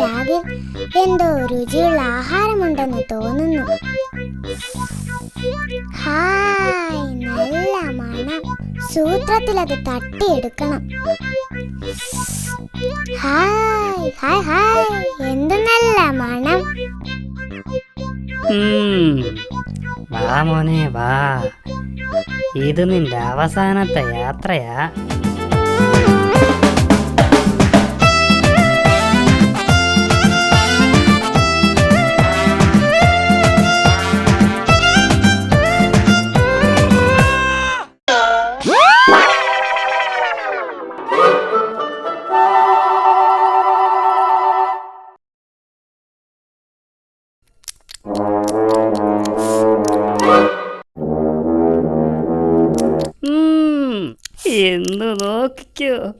ബാഗിൽ എന്തോ രുചിയുള്ള ആഹാരമുണ്ടെന്ന് തോന്നുന്നു. ഹായ് നല്ല മണം. സൂത്രത്തിൽ അത് തട്ടിയെടുക്കണം. Hi hi hi. എന്ത് നല്ല മണം. വാ മോനെ വാ. ഇത് നിന്റെ അവസാനത്തെ യാത്രയാ. Çok cute.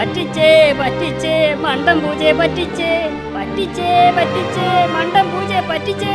പറ്റിച്ചേ പറ്റിച്ചേ മണ്ടം പൂജയെ പറ്റിച്ചേ പറ്റിച്ചേ പറ്റിച്ചേ മണ്ടം പൂജയെ പറ്റിച്ചേ.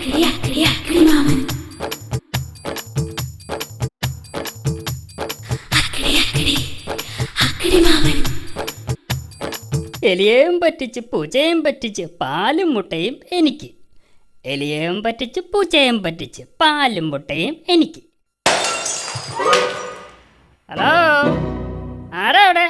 എലിയെയും പറ്റിച്ച് പൂച്ചയും പറ്റിച്ച് പാലും മുട്ടയും എനിക്ക്. എലിയേയും പറ്റിച്ച് പൂച്ചയും പറ്റിച്ച് പാലും മുട്ടയും എനിക്ക്. ഹലോ? ആരാ അവിടെ?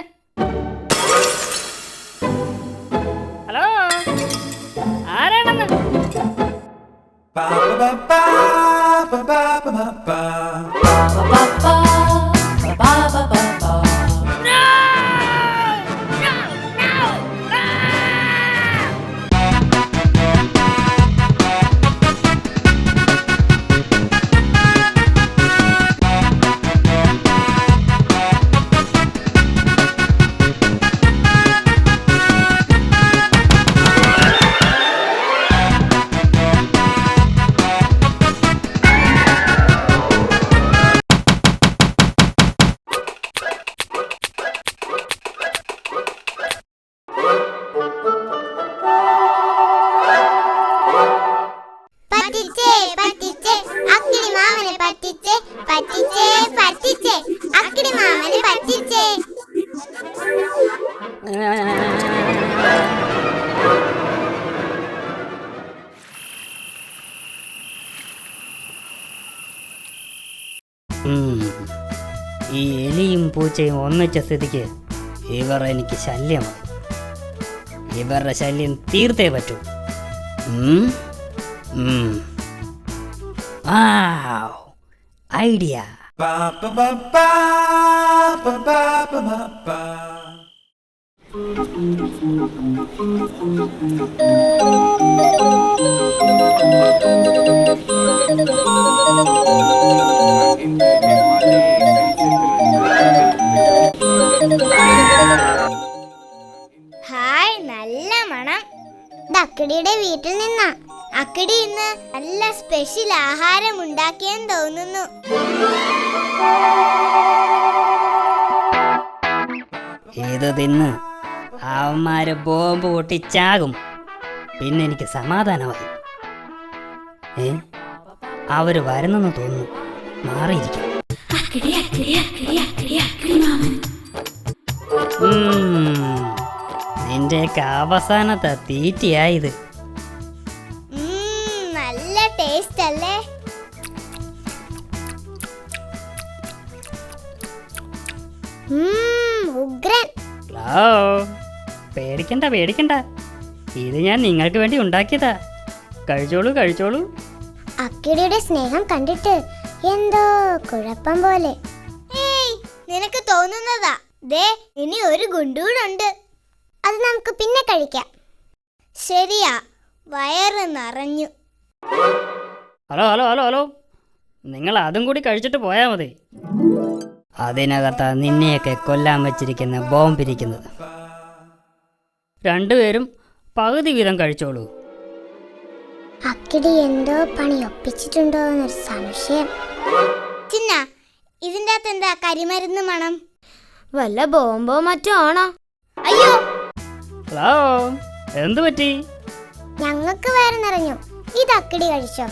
ഒന്നിച്ച സ്ഥിതിക്ക് ഇവർ എനിക്ക് ശല്യമായി. ഇവരുടെ ശല്യം തീർത്തേ പറ്റൂ. ഐഡിയ. Thank ba തിന്ന്. അവന്മാര് ബോംബ് പൊട്ടിച്ചാകും. പിന്നെ എനിക്ക് സമാധാനമായി. ഏ? അവർ വരുന്നെന്ന് തോന്നുന്നു. മാറിയിരിക്കും. നിന്റെ നിന്റെയൊക്കെ അവസാനത്തെ തീറ്റിയായത്. നല്ല ടേസ്റ്റ് അല്ലേ? ഉം, ഉഗ്രൻ ഹലോ പേടിക്കണ്ട പേടിക്കണ്ട. ഇത് ഞാൻ നിങ്ങൾക്ക് വേണ്ടി ഉണ്ടാക്കിയതാ. കഴിച്ചോളൂ കഴിച്ചോളൂ. അക്കിടിയുടെ സ്നേഹം കണ്ടിട്ട് എന്തോ കുഴപ്പം പോലെ. ഏയ് നിനക്ക് തോന്നുന്നതാ. ദേ ഇനി ഒരു ഗുണ്ടൂടുണ്ട്. അത് നമുക്ക് പിന്നെ കഴിക്കാം. ശരിയാ വയറ് നിറഞ്ഞു. Hello hello hello hello. നിങ്ങൾ അതും കൂടി കഴിച്ചിട്ട് പോയാൽ മതി. അതിനകത്താ നിന്നെയൊക്കെ കൊല്ലാൻ വെച്ചിരിക്കുന്ന ബോംബിരിക്കുന്നത്. രണ്ടുപേരും പകുതി വീതം കഴിച്ചോളൂ. അക്കിടി എന്തോ പണി ഒപ്പിച്ചിട്ടുണ്ടോ എന്നൊരു സംശയം. ചിന്ന ഇതിന്റെ അകത്ത് എന്താ കരിമരുന്ന് മണം? വല്ല ബോംബോ മറ്റോ ആണോ? അയ്യോ! ഹലോ എന്ത് പറ്റി? ഞങ്ങൾക്ക് വയറ് നിറഞ്ഞു ഇത് അക്കിടി കഴിച്ചോ?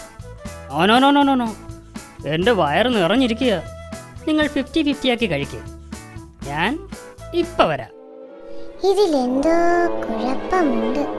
ഓ no no no no no. എന്റെ വയറ് നിറഞ്ഞിരിക്കുക നിങ്ങൾ ഫിഫ്റ്റി ഫിഫ്റ്റി ആക്കി കഴിക്കും. ഞാൻ ഇപ്പം വരാം. ഇതിലെന്തോ കുഴപ്പമുണ്ട്.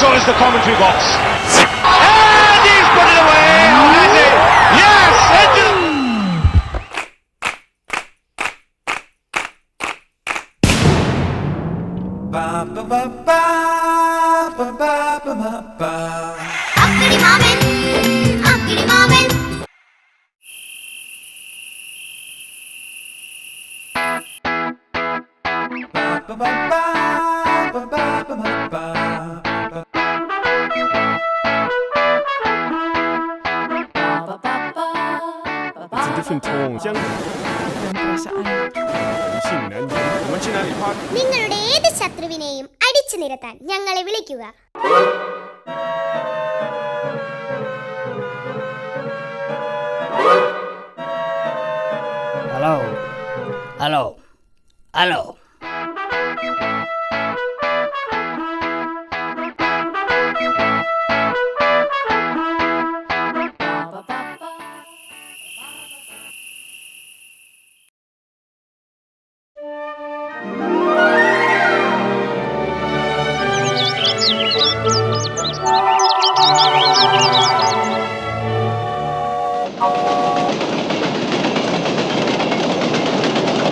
So is the commentary box. And he's put it away, or has he? Yes, into the... Ba ba ba ba ba ba ba ba. Uppity Marvin, Uppity Ba Ba ba ba ba ba ba ba. different tone. 相 നിങ്ങളുടെ ഏത് ശത്രുവിനെയും അടിച്ചു നിരത്താൻ ഞങ്ങളെ വിളിക്കുക. Hello hello hello